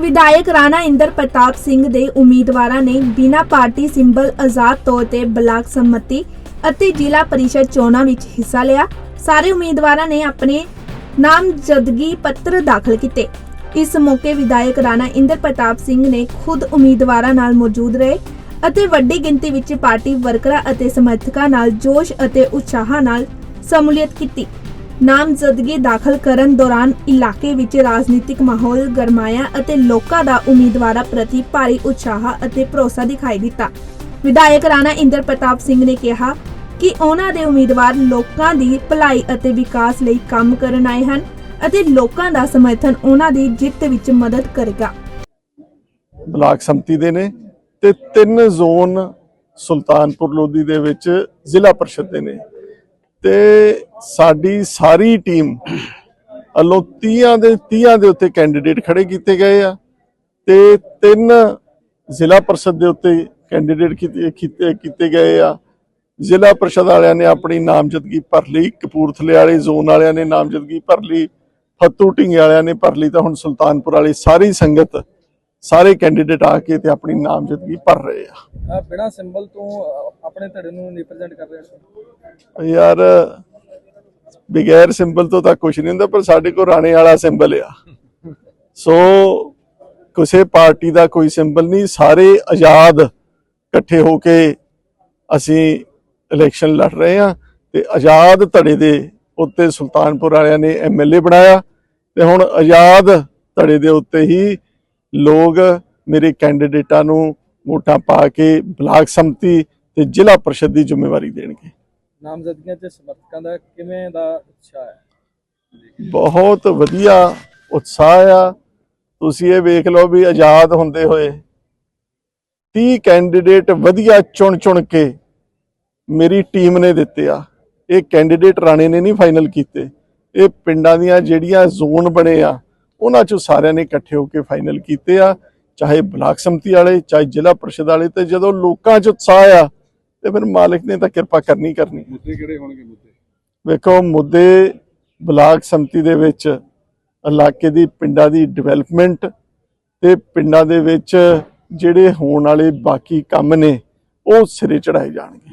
ਵਿਧਾਇਕ ਰਾਣਾ ਇੰਦਰ ਪ੍ਰਤਾਪ ਸਿੰਘ ਦੇ ਉਮੀਦਵਾਰਾਂ ਨੇ ਬਿਨਾਂ ਪਾਰਟੀ ਸਿੰਬਲ ਆਜ਼ਾਦ ਤੌਰ ਤੇ ਬਲਾਕ ਸੰਮਤੀ ਅਤੇ ਜ਼ਿਲ੍ਹਾ ਪਰਿਸ਼ਦ ਚੋਣਾਂ ਵਿੱਚ ਹਿੱਸਾ ਲਿਆ। ਸਾਰੇ ਉਮੀਦਵਾਰਾਂ ਨੇ ਆਪਣੇ ਨਾਮਜ਼ਦਗੀ ਪੱਤਰ ਦਾਖਲ ਕੀਤੇ। ਇਸ ਮੌਕੇ ਵਿਧਾਇਕ ਰਾਣਾ ਇੰਦਰ ਪ੍ਰਤਾਪ ਸਿੰਘ ਨੇ ਖੁਦ ਉਮੀਦਵਾਰਾਂ ਨਾਲ ਮੌਜੂਦ ਰਹੇ ਅਤੇ ਵੱਡੀ ਗਿਣਤੀ ਵਿੱਚ ਪਾਰਟੀ ਵਰਕਰਾਂ ਅਤੇ ਸਮਰਥਕਾਂ ਨਾਲ ਜੋਸ਼ ਅਤੇ ਉਤਸ਼ਾਹ ਨਾਲ ਸ਼ਮੂਲੀਅਤ ਕੀਤੀ। ਨਾਮਜ਼ਦਗੀ ਦਾਖਲ ਕਰਨ ਦੌਰਾਨ ਇਲਾਕੇ ਵਿੱਚ ਰਾਜਨੀਤਿਕ ਮਾਹੌਲ ਗਰਮਾਇਆ ਅਤੇ ਲੋਕਾਂ ਦਾ ਉਮੀਦਵਾਰਾਂ ਪ੍ਰਤੀ ਭਾਰੀ ਉਤਸ਼ਾਹ ਅਤੇ ਭਰੋਸਾ ਦਿਖਾਈ ਦਿੱਤਾ। ਵਿਧਾਇਕ ਰਾਣਾ ਇੰਦਰ ਪ੍ਰਤਾਪ ਸਿੰਘ ਨੇ ਕਿਹਾ ਕਿ ਉਹਨਾਂ ਦੇ ਉਮੀਦਵਾਰ ਲੋਕਾਂ ਦੀ ਭਲਾਈ ਅਤੇ ਵਿਕਾਸ ਲਈ ਕੰਮ ਕਰਨ ਆਏ ਹਨ ਅਤੇ ਲੋਕਾਂ ਦਾ ਸਮਰਥਨ ਉਹਨਾਂ ਦੀ ਜਿੱਤ ਵਿੱਚ ਮਦਦ ਕਰੇਗਾ। ਬਲਾਕ ਸੰਮਤੀ ਦੇ ਨੇ ਤੇ ਤਿੰਨ ਜ਼ੋਨ ਸੁਲਤਾਨਪੁਰ ਲੋਧੀ ਦੇ ਵਿੱਚ ਜ਼ਿਲ੍ਹਾ ਪਰਿਸ਼ਦ ਦੇ ਨੇ। ਤੇ ਸਾਡੀ ਸਾਰੀ ਟੀਮ ਵੱਲੋਂ 30 ਦੇ 30 ਦੇ ਉੱਤੇ ਕੈਂਡੀਡੇਟ ਖੜੇ ਕੀਤੇ ਗਏ ਆ ਤੇ ਤਿੰਨ ਜ਼ਿਲ੍ਹਾ ਪਰਿਸ਼ਦ ਦੇ ਉੱਤੇ ਕੈਂਡੀਡੇਟ ਕੀਤੇ ਕੀਤੇ ਗਏ ਆ। ਜ਼ਿਲ੍ਹਾ ਪਰਿਸ਼ਦ ਵਾਲਿਆਂ ਨੇ ਆਪਣੀ ਨਾਮਜ਼ਦਗੀ ਭਰ ਲਈ ਕਪੂਰਥਲੇ ਵਾਲੇ ਜ਼ੋਨ ਵਾਲਿਆਂ ਨੇ ਨਾਮਜ਼ਦਗੀ ਭਰ ਲਈ ਫੱਤੂ ਢਿੰਗੇ ਵਾਲਿਆਂ ਨੇ ਭਰ ਲਈ ਤਾਂ ਹੁਣ ਸੁਲਤਾਨਪੁਰ ਵਾਲੀ ਸਾਰੀ ਸੰਗਤ ਸਾਰੇ ਕੈਂਡੀਡੇਟ ਆ ਕੇ ਤੇ ਆਪਣੀ ਨਾਮਜ਼ਦਗੀ ਭਰ ਰਹੇ ਆ। ਬਿਨਾ ਸਿੰਬਲ ਤੋਂ ਆਪਣੇ ਧੜੇ ਨੂੰ ਰਿਪਰੈਜ਼ੈਂਟ ਕਰ ਰਹੇ ਯਾਰ ਬਗੈਰ ਸਿੰਬਲ ਤੋਂ ਤਾਂ ਕੁਝ ਨਹੀਂ ਹੁੰਦਾ, ਪਰ ਸਾਡੇ ਕੋਲ ਰਾਣੇ ਵਾਲਾ ਸਿੰਬਲ ਆ। ਸੋ ਕਿਸੇ ਪਾਰਟੀ ਦਾ ਕੋਈ ਸਿੰਬਲ ਨਹੀਂ, ਸਾਰੇ ਆਜ਼ਾਦ ਇਕੱਠੇ ਹੋ ਕੇ ਅਸੀਂ ਇਲੈਕਸ਼ਨ ਲੜ ਰਹੇ ਹਾਂ ਤੇ ਆਜ਼ਾਦ ਧੜੇ ਦੇ ਉੱਤੇ ਸੁਲਤਾਨਪੁਰ ਵਾਲਿਆਂ ਨੇ ਐਮਐਲਏ ਬਣਾਇਆ ਤੇ ਹੁਣ ਆਜ਼ਾਦ ਧੜੇ ਦੇ ਉੱਤੇ ਹੀ ਲੋਕ ਮੇਰੇ ਕੈਂਡੀਡੇਟਾਂ ਨੂੰ ਵੋਟਾਂ ਪਾ ਕੇ ਬਲਾਕ ਸੰਮਤੀ ਤੇ ਜ਼ਿਲ੍ਹਾ ਪਰਿਸ਼ਦ ਦੀ ਜ਼ਿੰਮੇਵਾਰੀ ਦੇਣਗੇ। ਨਾਮਜ਼ਦਗੀਆਂ 'ਚ ਸਮਰਥਕਾਂ ਦਾ ਕਿਵੇਂ ਦਾ ਉਤਸ਼ਾਹ ਹੈ? ਬਹੁਤ ਵਧੀਆ ਉਤਸ਼ਾਹ ਆ। ਤੁਸੀਂ ਇਹ ਵੇਖ ਲਓ ਵੀ ਆਜ਼ਾਦ ਹੁੰਦੇ ਹੋਏ 30 ਕੈਂਡੀਡੇਟ ਵਧੀਆ ਚੁਣ ਚੁਣ ਕੇ ਮੇਰੀ ਟੀਮ ਨੇ ਦਿੱਤੇ ਆ। ਇਹ ਕੈਂਡੀਡੇਟ ਰਾਣੇ ਨੇ ਨਹੀਂ ਫਾਈਨਲ ਕੀਤੇ। ਇਹ ਪਿੰਡਾਂ ਦੀਆਂ ਜਿਹੜੀਆਂ ਜ਼ੋਨ ਬਣੇ ਆ, ਉਹਨਾਂ ਚੋਂ ਸਾਰਿਆਂ ਨੇ ਇਕੱਠੇ ਹੋ ਕੇ ਫਾਈਨਲ ਕੀਤੇ ਆ। ਚਾਹੇ ਬਲਾਕ ਸੰਮਤੀ ਵਾਲੇ, ਚਾਹੇ ਜ਼ਿਲ੍ਹਾ ਪਰਿਸ਼ਦ ਵਾਲੇ ਤੇ ਜਦੋਂ ਲੋਕਾਂ 'ਚ ਉਤਸ਼ਾਹ ਆ ਤੇ ਫਿਰ ਮਾਲਕ ਨੇ ਤਾਂ ਕਿਰਪਾ ਕਰਨੀ ਕਰਨੀ। ਮੁੱਦੇ ਕਿਹੜੇ ਹੋਣਗੇ ਮੁੱਦੇ? ਵੇਖੋ ਮੁੱਦੇ ਬਲਾਕ ਸੰਮਤੀ ਦੇ ਵਿੱਚ ਇਲਾਕੇ ਦੀ ਪਿੰਡਾਂ ਦੀ ਡਿਵੈਲਪਮੈਂਟ ਤੇ ਪਿੰਡਾਂ ਦੇ ਵਿੱਚ ਜਿਹੜੇ ਹੋਣ ਵਾਲੇ ਬਾਕੀ ਕੰਮ ਨੇ ਉਹ ਸਿਰੇ ਚੜਾਏ ਜਾਣਗੇ।